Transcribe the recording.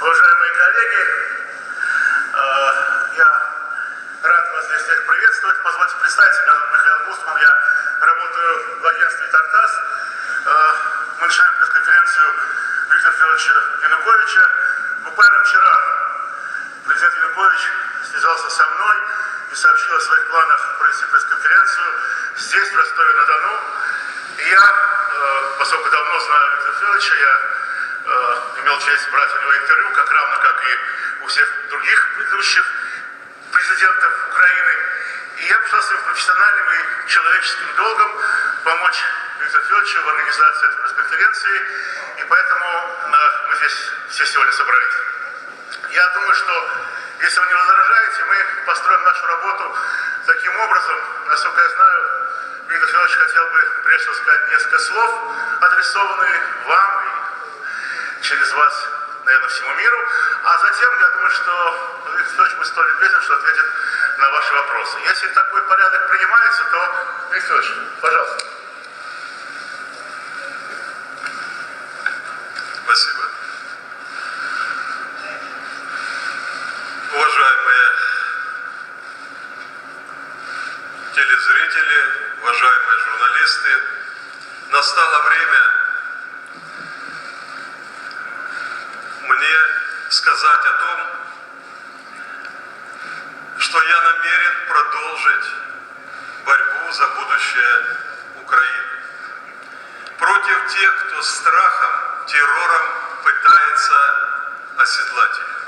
уважаемые коллеги, э, я рад вас здесь всех приветствовать. Позвольте представить, зовут Михаил Гусман, я работаю в агентстве «Тартас». Мы начинаем пресс-конференцию Виктора Федоровича Януковича. Буквально вчера президент Янукович связался со мной и сообщил о своих планах провести пресс-конференцию здесь, в Ростове-на-Дону. И я, э, поскольку давно знаю Виктора Федоровича, я имел честь брать у него интервью, как равно как и у всех других предыдущих президентов Украины. И я посчитал своим профессиональным и человеческим долгом помочь Виктору Федоровичу в организации этой пресс-конференции. И поэтому э, мы здесь все сегодня собрались. Я думаю, что если вы не возражаете, мы построим нашу работу таким образом. Насколько я знаю, Виктор Федорович хотел бы прежде всего сказать несколько слов, адресованные вам через вас, наверное, всему миру. А затем, я думаю, что Виктор Федорович будет столь любезен, что ответит на ваши вопросы. Если такой порядок принимается, то, Виктор Федорович, пожалуйста. Спасибо. Уважаемые телезрители, уважаемые журналисты, настало время сказать о том, что я намерен продолжить борьбу за будущее Украины против тех, кто страхом, террором пытается оседлать ее.